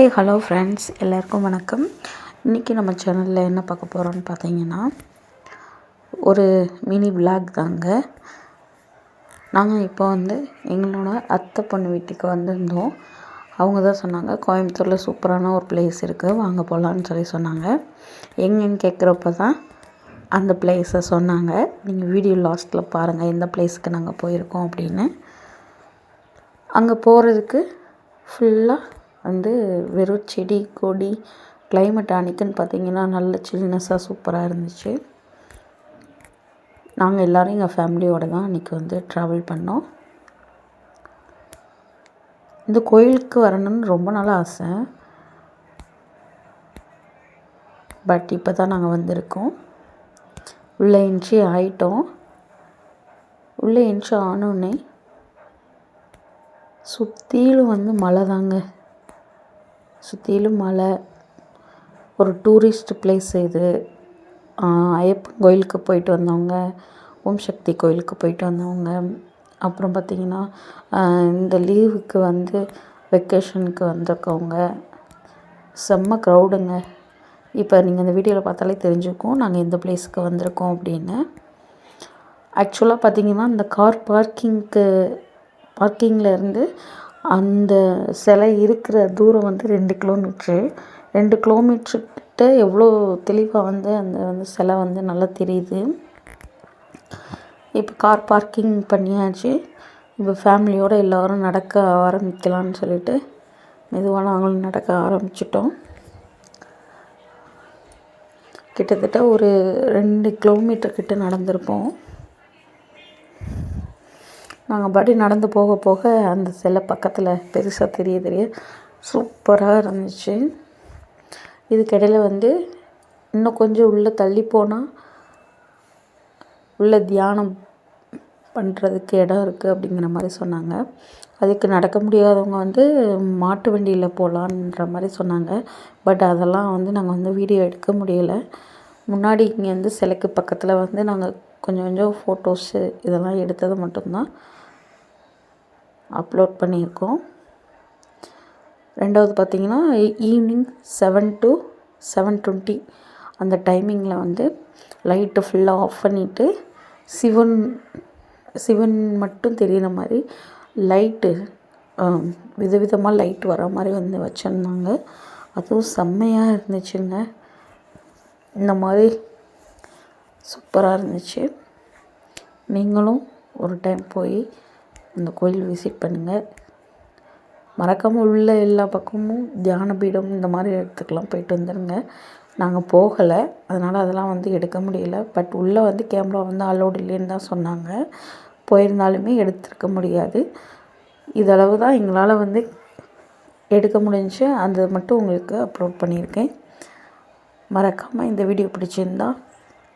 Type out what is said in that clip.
Hey hello friends எல்லாருக்கும் வணக்கம். இன்றைக்கி நம்ம சேனலில் என்ன பார்க்க போகிறோம்னு பார்த்தீங்கன்னா ஒரு மினி விளாக் தாங்க. நாங்கள் இப்போ வந்து எங்களோட அத்தை பொண்ணு வீட்டுக்கு வந்திருந்தோம். அவங்க தான் சொன்னாங்க கோயம்புத்தூரில் சூப்பரான ஒரு பிளேஸ் இருக்குது வாங்க போகலான்னு சொல்லி சொன்னாங்க. எங்கேன்னு கேட்குறப்ப தான் அந்த பிளேஸை சொன்னாங்க. நீங்கள் வீடியோ லாஸ்ட்டில் பாருங்கள் எந்த பிளேஸுக்கு நாங்கள் போயிருக்கோம் அப்படின்னு. அங்கே போகிறதுக்கு ஃபுல்லாக வந்து வெறும் செடி கொடி கிளைமேட் அன்றைக்குன்னு பார்த்தீங்கன்னா நல்ல சில்னஸ்ஸாக சூப்பராக இருந்துச்சு. நாங்கள் எல்லோரும் எங்கள் ஃபேமிலியோடு தான் அன்றைக்கி வந்து ட்ராவல் பண்ணோம். இந்த கோயிலுக்கு வரணும்னு ரொம்ப நாள் ஆசை. பட் இப்போ தான் நாங்கள் வந்திருக்கோம். உள்ளே என்ட்ரி ஆயிட்டோம். உள்ளே என்ட்ரி ஆனோடனே சுற்றிலும் வந்து மலை தாங்க. சுற்றிலும் மலை ஒரு டூரிஸ்ட் பிளேஸ் இது. ஐயப்பன் கோயிலுக்கு போயிட்டு வந்தவங்க ஓம் சக்தி கோயிலுக்கு போயிட்டு வந்தவங்க. அப்புறம் பார்த்திங்கன்னா இந்த லீவுக்கு வந்து வெக்கேஷனுக்கு வந்திருக்கவங்க. செம்ம க்ரௌடுங்க இப்போ நீங்கள் இந்த வீடியோவில் பார்த்தாலே தெரிஞ்சுக்கும் நாங்கள் எந்த பிளேஸுக்கு வந்திருக்கோம் அப்படின்னு. ஆக்சுவலாக பார்த்திங்கன்னா இந்த கார் பார்க்கிங்க்கு பார்க்கிங்கில் இருந்து அந்த சிலை இருக்கிற தூரம் வந்து ரெண்டு கிலோமீட்ரு ரெண்டு கிலோமீட்ருக்கிட்ட எவ்வளோ தெளிவாக வந்து அந்த வந்து சிலை வந்து நல்லா தெரியுது. இப்போ கார் பார்க்கிங் பண்ணியாச்சு. இப்போ ஃபேமிலியோடு எல்லோரும் நடக்க ஆரம்பிக்கலான்னு சொல்லிட்டு மெதுவாக நாங்களும் நடக்க ஆரம்பிச்சிட்டோம். கிட்டத்தட்ட ஒரு ரெண்டு கிலோமீட்டர் கிட்ட நடந்திருப்போம். நாங்கள் பாட்டி நடந்து போக போக அந்த சிலை பக்கத்தில் பெருசாக தெரிய தெரிய சூப்பராக இருந்துச்சு. இதுக்கிடையில் வந்து இன்னும் கொஞ்சம் உள்ளே தள்ளி போனால் உள்ளே தியானம் பண்ணுறதுக்கு இடம் இருக்குது அப்படிங்கிற மாதிரி சொன்னாங்க. அதுக்கு நடக்க முடியாதவங்க வந்து மாட்டு வண்டியில் போகலான்ற மாதிரி சொன்னாங்க. பட் அதெல்லாம் வந்து நாங்கள் வந்து வீடியோ எடுக்க முடியலை. முன்னாடி இங்கே வந்து சிலைக்கு பக்கத்தில் வந்து நாங்கள் கொஞ்சம் கொஞ்சம் ஃபோட்டோஸு இதெல்லாம் எடுத்தது மட்டும்தான் அப்லோட் பண்ணியிருக்கோம். ரெண்டாவது பார்த்திங்கன்னா evening seven to seven twenty அந்த டைமிங்கில் வந்து லைட்டு ஃபுல்லாக ஆஃப் பண்ணிவிட்டு சிவன் சிவன் மட்டும் தெரிகிற மாதிரி லைட்டு விதவிதமாக லைட் வர மாதிரி வந்து வச்சுருந்தாங்க. அதுவும் செம்மையாக இருந்துச்சுங்க. இந்த மாதிரி சூப்பராக இருந்துச்சு. நீங்களும் ஒரு டைம் போய் அந்த கோயில் விசிட் பண்ணுங்கள் மறக்காமல் உள்ள எல்லா பக்கமும் தியான பீடம் இந்த மாதிரி இடத்துக்கெலாம் போயிட்டு வந்துடுங்க நாங்கள் போகலை. அதனால் அதெல்லாம் வந்து எடுக்க முடியல. பட் உள்ளே வந்து கேமரா வந்து அலோடு இல்லைன்னு தான் சொன்னாங்க. போயிருந்தாலுமே எடுத்துருக்க முடியாது. இதளவு தான் எங்களால் வந்து எடுக்க முடிஞ்சு அது மட்டும் உங்களுக்கு அப்லோட் பண்ணியிருக்கேன். மறக்காமல் இந்த வீடியோ பிடிச்சிருந்தா